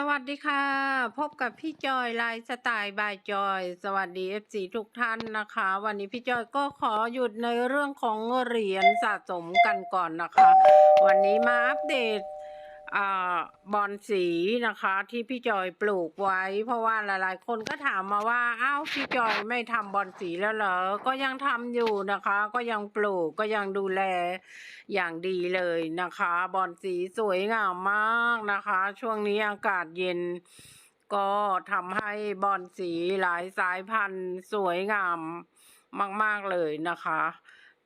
สวัสดีค่ะ พบกับพี่จอยไลฟ์สไตล์บายจอย สวัสดีเอฟซีทุกท่านนะคะ วันนี้พี่จอยก็ขอหยุดในเรื่องของเหรียญสะสมกันก่อนนะคะ วันนี้มาอัปเดต อบอลสีนะคะที่พี่จอยปลูกไว้ เพราะว่าหลายๆ คนก็ถามมาว่าอ้าวพี่จอยไม่ทำบอลสีแล้วเหรอ ก็ยังทำอยู่นะคะ ก็ยังปลูกก็ยังดูแลอย่างดีเลยนะคะ บอลสีสวยงามมากนะคะ ช่วงนี้อากาศเย็น ก็ทำให้บอลสีหลายสายพันธุ์สวยงามมาก ๆเลยนะคะ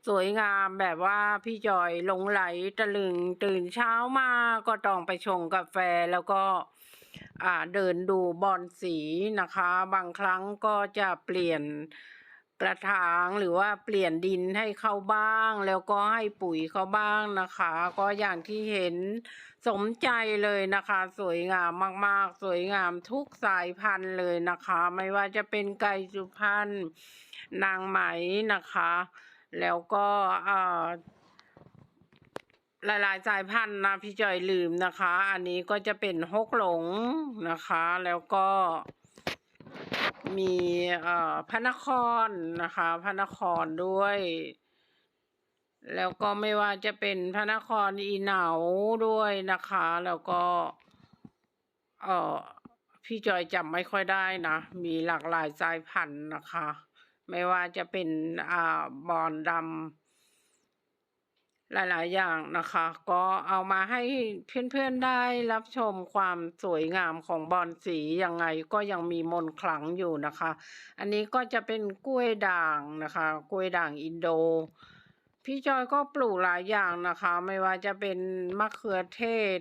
สวยงามแบบว่าพี่จอยหลงไหลตะลึงตื่นเช้ามาก็ต้องไปชงกาแฟแล้วก็อ่าเดินดูบอลสีนะคะ บางครั้งก็จะเปลี่ยนกระถางหรือว่าเปลี่ยนดินให้เขาบ้าง แล้วก็ให้ปุ๋ยเขาบ้างนะคะ ก็อย่างที่เห็นสมใจเลยนะคะ สวยงามมากๆ สวยงามทุกสายพันธุ์เลยนะคะ ไม่ว่าจะเป็นไก่สุพรรณนางไหมนะคะ แล้วก็อ่าหลายๆสายพันธุ์นะพี่จอยลืมนะคะ อันนี้ก็จะเป็นฮกหลงนะคะ แล้วก็มีพระนครนะคะพระนครด้วย แล้วก็ไม่ว่าจะเป็นพระนครอีเหนาด้วยนะคะ แล้วก็เออพี่จอยจำไม่ค่อยได้นะ มีหลากหลายสายพันธุ์นะคะ ไม่ว่าจะเป็นอ่าบอนดำหลาย ๆ อย่างนะคะ ก็เอามาให้เพื่อน ๆ ได้รับชมความสวยงามของบอนสียังไงก็ยังมีมนต์ขลังอยู่นะคะ อันนี้ก็จะเป็นกล้วยด่างนะคะ กล้วยด่างอินโดพี่จอยก็ปลูกหลายอย่างนะคะ ไม่ว่าจะเป็นมะเขือเทศ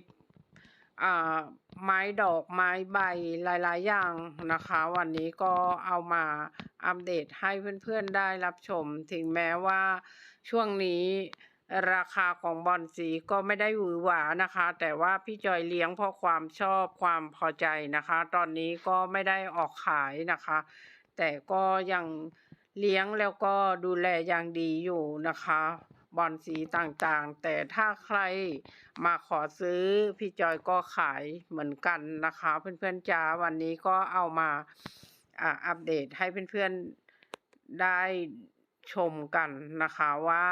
ไม้ดอกไม้ใบหลายๆ อย่างนะคะ วันนี้ก็เอามาอัปเดตให้เพื่อนๆได้รับชม ถึงแม้ว่าช่วงนี้ราคาของบอนสีก็ไม่ได้หวือหวานะคะ แต่ว่าพี่จอยเลี้ยงเพราะความชอบความพอใจนะคะ ตอนนี้ก็ไม่ได้ออกขายนะคะ แต่ก็ยังเลี้ยงแล้วก็ดูแลอย่างดีอยู่นะคะ บอนสีต่างๆ แต่ถ้าใครมาขอซื้อพี่จอยก็ขายเหมือนกันนะคะ เพื่อนๆจ๋าวันนี้ก็เอามาอัปเดตให้เพื่อนๆได้ชมกันนะคะว่า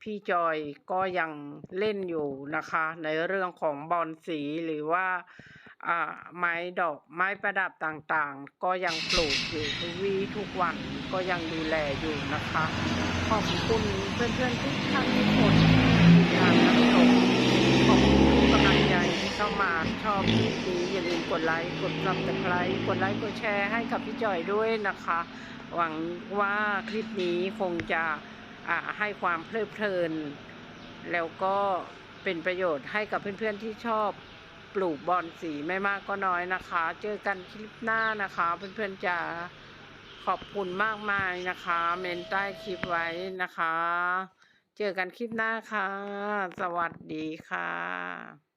พี่จอยก็ยังเล่นอยู่นะคะ ในเรื่องของบอนสีหรือว่า ไม้ดอกไม้ประดับต่างๆ ก็ยังปลูกอยู่ทุกวี่ทุกวันก็ยังดูแลอยู่นะคะ ขอบคุณเพื่อนๆทุกท่านทุกคนที่ติดตามรับชมขอบคุณทุกกำลังใจที่เข้ามาชอบคลิปนี้อย่าลืมกดไลค์กดซับสไครต์กดไลค์กดแชร์ให้กับพี่จอยด้วยนะคะ หวังว่าคลิปนี้คงจะให้ความเพลิดเพลิน แล้วก็เป็นประโยชน์ให้กับเพื่อนๆที่ชอบ ปลูกบอนสีไม่มากก็น้อยนะคะ เจอกันคลิปหน้านะคะ เพื่อนๆจะขอบคุณมากมายนะคะ เมนใต้คลิปไว้นะคะ เจอกันคลิปหน้าค่ะ สวัสดีค่ะ